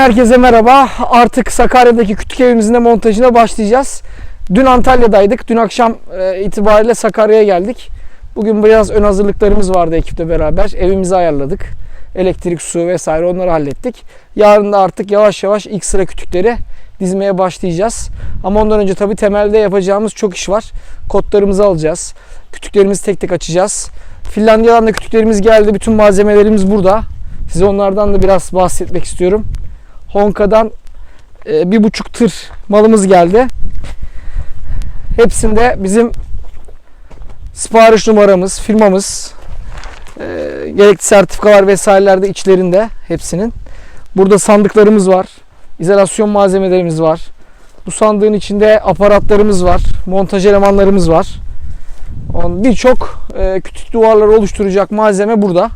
Herkese merhaba. Artık Sakarya'daki kütük evimizin de montajına başlayacağız. Dün Antalya'daydık. Dün akşam e, itibariyle Sakarya'ya geldik. Bugün biraz ön hazırlıklarımız vardı ekiple beraber. Evimizi ayarladık. Elektrik, su vesaire onları hallettik. Yarın da artık yavaş yavaş ilk sıra kütükleri dizmeye başlayacağız. Ama ondan önce tabii temelde yapacağımız çok iş var. Kodlarımızı alacağız. Kütüklerimizi tek tek açacağız. Finlandiya'dan da kütüklerimiz geldi. Bütün malzemelerimiz burada. Size onlardan da biraz bahsetmek istiyorum. Honka'dan e, bir buçuk tır malımız geldi. Hepsinde bizim sipariş numaramız, firmamız, e, gerekli sertifikalar vesaireler de içlerinde hepsinin. Burada sandıklarımız var. izolasyon malzemelerimiz var. Bu sandığın içinde aparatlarımız var. Montaj elemanlarımız var. Birçok e, küçük duvarları oluşturacak malzeme burada.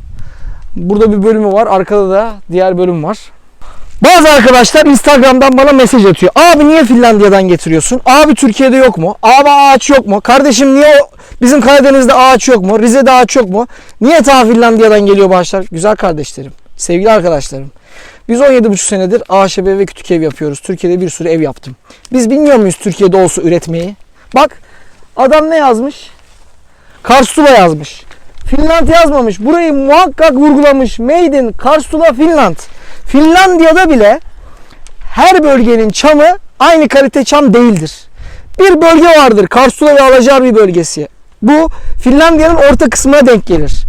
Burada bir bölümü var. Arkada da diğer bölüm var. Bazı arkadaşlar Instagram'dan bana mesaj atıyor. Abi niye Finlandiya'dan getiriyorsun? Abi Türkiye'de yok mu? Abi ağaç yok mu? Kardeşim niye bizim Karadeniz'de ağaç yok mu? Rize'de ağaç yok mu? Niye ta Finlandiya'dan geliyor bu ağaçlar? Güzel kardeşlerim, sevgili arkadaşlarım. Biz 17,5 senedir AŞB ve kütük ev yapıyoruz. Türkiye'de bir sürü ev yaptım. Biz bilmiyor muyuz Türkiye'de olsa üretmeyi? Bak adam ne yazmış? Karstula yazmış. Finland yazmamış. Burayı muhakkak vurgulamış. Made in Karstula Finland. Finlandiya'da bile her bölgenin çamı aynı kalite çam değildir. Bir bölge vardır. Karstula ve Alacarbi bölgesi. Bu Finlandiya'nın orta kısmına denk gelir.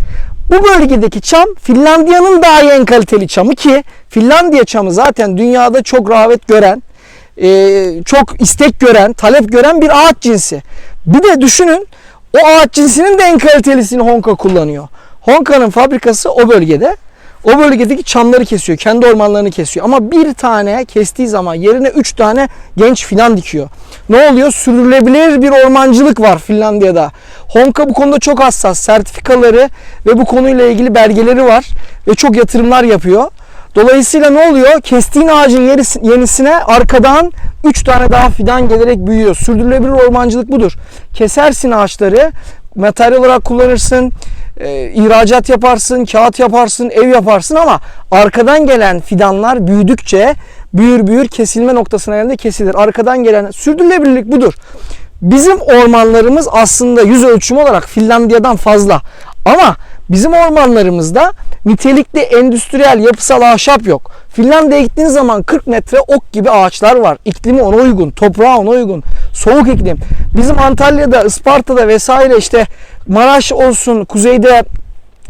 Bu bölgedeki çam Finlandiya'nın daha en kaliteli çamı ki Finlandiya çamı zaten dünyada çok rağbet gören, e, çok istek gören, talep gören bir ağaç cinsi. Bir de düşünün o ağaç cinsinin de en kalitelisini Honka kullanıyor. Honka'nın fabrikası o bölgede. O bölgedeki çamları kesiyor. Kendi ormanlarını kesiyor. Ama bir tane kestiği zaman yerine üç tane genç filan dikiyor. Ne oluyor? Sürdürülebilir bir ormancılık var Finlandiya'da. Honka bu konuda çok hassas. Sertifikaları ve bu konuyla ilgili belgeleri var. Ve çok yatırımlar yapıyor. Dolayısıyla ne oluyor? Kestiğin ağacın yenisine arkadan 3 tane daha fidan gelerek büyüyor. Sürdürülebilir ormancılık budur. Kesersin ağaçları, materyal olarak kullanırsın, e, ihracat yaparsın, kağıt yaparsın, ev yaparsın ama arkadan gelen fidanlar büyüdükçe büyür büyür kesilme noktasına geldiğinde kesilir. Arkadan gelen sürdürülebilirlik budur. Bizim ormanlarımız aslında yüz ölçümü olarak Finlandiya'dan fazla. Ama bizim ormanlarımızda nitelikli endüstriyel yapısal ahşap yok. Finlandiya'ya gittiğiniz zaman 40 metre ok gibi ağaçlar var. İklimi ona uygun, toprağı ona uygun. Soğuk iklim. Bizim Antalya'da, Isparta'da vesaire işte Maraş olsun, kuzeyde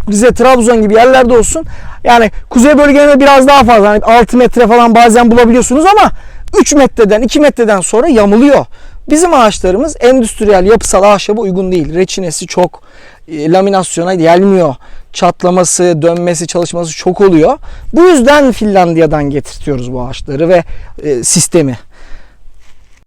Rize, Trabzon gibi yerlerde olsun. Yani kuzey bölgelerinde biraz daha fazla. Hani 6 metre falan bazen bulabiliyorsunuz ama 3 metreden 2 metreden sonra yamuluyor. Bizim ağaçlarımız endüstriyel yapısal ahşaba uygun değil. Reçinesi çok, e, laminasyona gelmiyor. Çatlaması, dönmesi, çalışması çok oluyor. Bu yüzden Finlandiya'dan getirtiyoruz bu ağaçları ve e, sistemi.